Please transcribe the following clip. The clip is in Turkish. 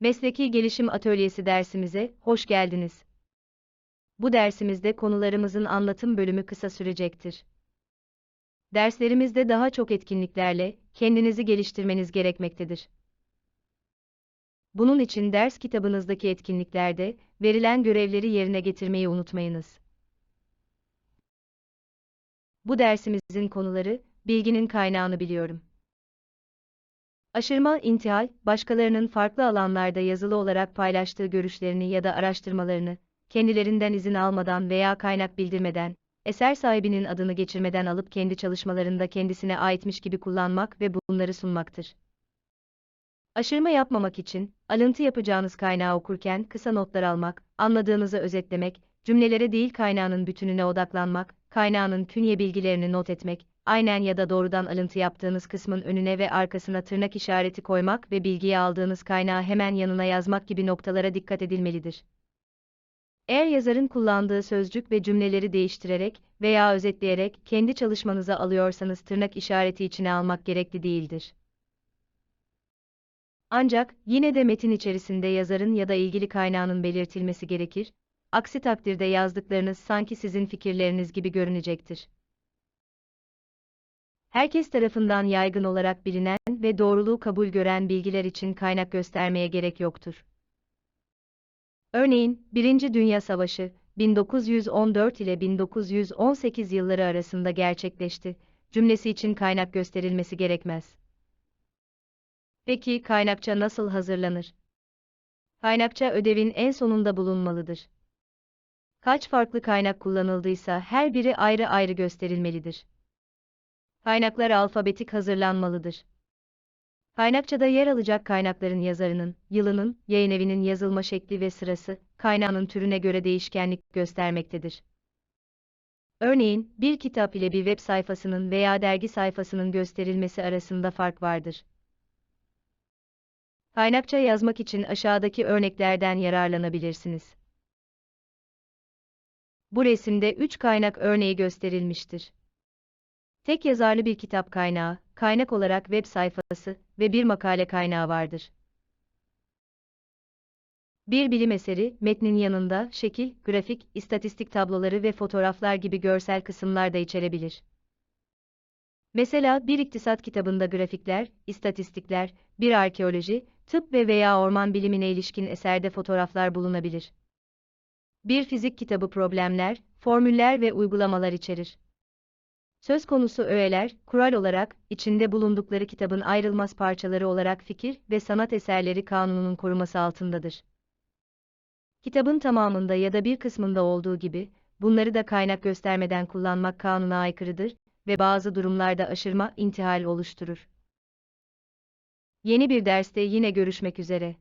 Mesleki Gelişim Atölyesi dersimize hoş geldiniz. Bu dersimizde konularımızın anlatım bölümü kısa sürecektir. Derslerimizde daha çok etkinliklerle kendinizi geliştirmeniz gerekmektedir. Bunun için ders kitabınızdaki etkinliklerde verilen görevleri yerine getirmeyi unutmayınız. Bu dersimizin konuları bilginin kaynağını biliyorum. Aşırma intihal, başkalarının farklı alanlarda yazılı olarak paylaştığı görüşlerini ya da araştırmalarını, kendilerinden izin almadan veya kaynak bildirmeden, eser sahibinin adını geçirmeden alıp kendi çalışmalarında kendisine aitmiş gibi kullanmak ve bunları sunmaktır. Aşırma yapmamak için, alıntı yapacağınız kaynağı okurken kısa notlar almak, anladığınızı özetlemek, cümlelere değil kaynağının bütününe odaklanmak, kaynağının künye bilgilerini not etmek, aynen ya da doğrudan alıntı yaptığınız kısmın önüne ve arkasına tırnak işareti koymak ve bilgiyi aldığınız kaynağı hemen yanına yazmak gibi noktalara dikkat edilmelidir. Eğer yazarın kullandığı sözcük ve cümleleri değiştirerek veya özetleyerek kendi çalışmanıza alıyorsanız tırnak işareti içine almak gerekli değildir. Ancak yine de metin içerisinde yazarın ya da ilgili kaynağının belirtilmesi gerekir, aksi takdirde yazdıklarınız sanki sizin fikirleriniz gibi görünecektir. Herkes tarafından yaygın olarak bilinen ve doğruluğu kabul gören bilgiler için kaynak göstermeye gerek yoktur. Örneğin, Birinci Dünya Savaşı, 1914 ile 1918 yılları arasında gerçekleşti, cümlesi için kaynak gösterilmesi gerekmez. Peki kaynakça nasıl hazırlanır? Kaynakça ödevin en sonunda bulunmalıdır. Kaç farklı kaynak kullanıldıysa her biri ayrı ayrı gösterilmelidir. Kaynaklar alfabetik hazırlanmalıdır. Kaynakçada yer alacak kaynakların yazarının, yılının, yayınevinin yazılma şekli ve sırası, kaynağının türüne göre değişkenlik göstermektedir. Örneğin, bir kitap ile bir web sayfasının veya dergi sayfasının gösterilmesi arasında fark vardır. Kaynakça yazmak için aşağıdaki örneklerden yararlanabilirsiniz. Bu resimde 3 kaynak örneği gösterilmiştir. Tek yazarlı bir kitap kaynağı, kaynak olarak web sayfası ve bir makale kaynağı vardır. Bir bilim eseri, metnin yanında şekil, grafik, istatistik tabloları ve fotoğraflar gibi görsel kısımlar da içerebilir. Mesela bir iktisat kitabında grafikler, istatistikler, bir arkeoloji, tıp ve veya orman bilimine ilişkin eserde fotoğraflar bulunabilir. Bir fizik kitabı problemler, formüller ve uygulamalar içerir. Söz konusu öğeler, kural olarak, içinde bulundukları kitabın ayrılmaz parçaları olarak fikir ve sanat eserleri kanununun koruması altındadır. Kitabın tamamında ya da bir kısmında olduğu gibi, bunları da kaynak göstermeden kullanmak kanuna aykırıdır ve bazı durumlarda aşırma, intihal oluşturur. Yeni bir derste yine görüşmek üzere.